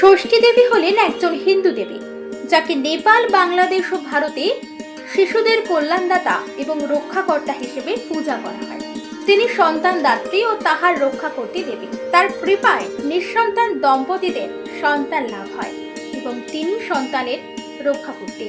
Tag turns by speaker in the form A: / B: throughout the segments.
A: ষষ্ঠী দেবী হলেন একজন হিন্দু দেবী, যাকে নেপাল, বাংলাদেশ ও ভারতে শিশুদের কল্যাণদাতা এবং রক্ষাকর্তা হিসেবে পূজা করা হয়। তিনি সন্তান দাত্রী ও তাহার রক্ষা করতে দেবী। তার কৃপায় নিঃসন্তান দম্পতিদের সন্তান লাভ হয় এবং তিনি সন্তানের রক্ষা করতে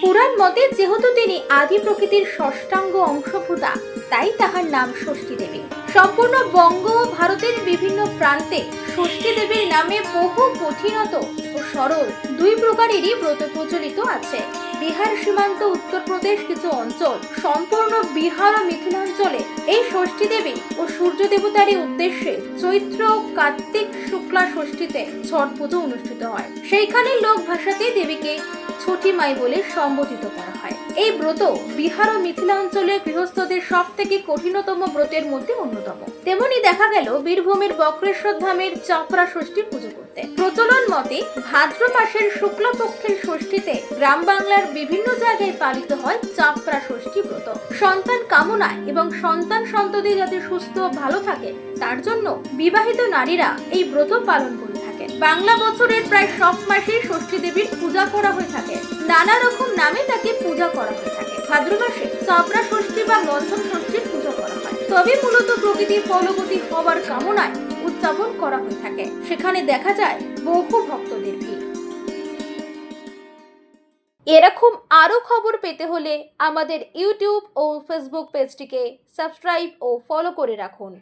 A: পুরাণ মতে যেহেতু তিনি আদি প্রকৃতির ষষ্ঠাঙ্গ অংশভূতা তাই তাহার নাম ষষ্ঠী দেবী। সম্পূর্ণ বঙ্গ ও ভারতের বিভিন্ন প্রান্তে ষষ্ঠী দেবীর নামে বহু কঠিনত ও সরল দুই প্রকারেরই ব্রত প্রচলিত আছে। বিহার সীমান্ত উত্তরপ্রদেশ কিছু অঞ্চল সম্পূর্ণ বিহার ও মিথিলাঞ্চলে এই ষষ্ঠী দেবী ও সূর্য দেবতারই উদ্দেশ্যে চৈত্র ও কার্তিক শুক্লা ষষ্ঠীতে ছট পুজো অনুষ্ঠিত হয়। সেইখানে লোক ভাষাতে দেবীকে ছটি মাই বলে সম্বোধিত করা হয়। এই ব্রত বিহার ও মিথিলাঞ্চলের গৃহস্থদের সব থেকে কঠিনতম ব্রতের মধ্যে অন্যতম। তেমনি দেখা গেল বীরভূমের বক্রেশ্বর ধামের চাপড়া ষষ্ঠী পুজো করতে। প্রচলন মতে ভাদ্র মাসের শুক্লপক্ষের ষষ্ঠীতে গ্রাম বাংলার বিভিন্ন জায়গায় পালিত হয় চাপড়া ষষ্ঠী ব্রত। সন্তান কামনায় এবং সন্তান সন্ততি যাতে সুস্থ ভালো থাকে, তার জন্য বিবাহিত নারীরা এই ব্রত পালন করে থাকে বাংলা বছরের প্রায় সব মাসেই ষষ্ঠী দেবীর পূজা করা হয়ে থাকে। নানা রকম নামে তাকে পূজা করা হয়ে থাকে। ভাদ্র মাসে চাপড়া বা মন্থন ষষ্ঠীর পূজা করা হয়। তবে মূলত প্রকৃতির ফলবতী হওয়ার কামনায় উদযাপন করা হয়ে থাকে। সেখানে দেখা যায় বহু ভক্তদের ভিড়। এরকম আরও খবর পেতে হলে আমাদের ইউটিউব ও ফেসবুক পেজটিকে সাবস্ক্রাইব ও ফলো করে রাখুন।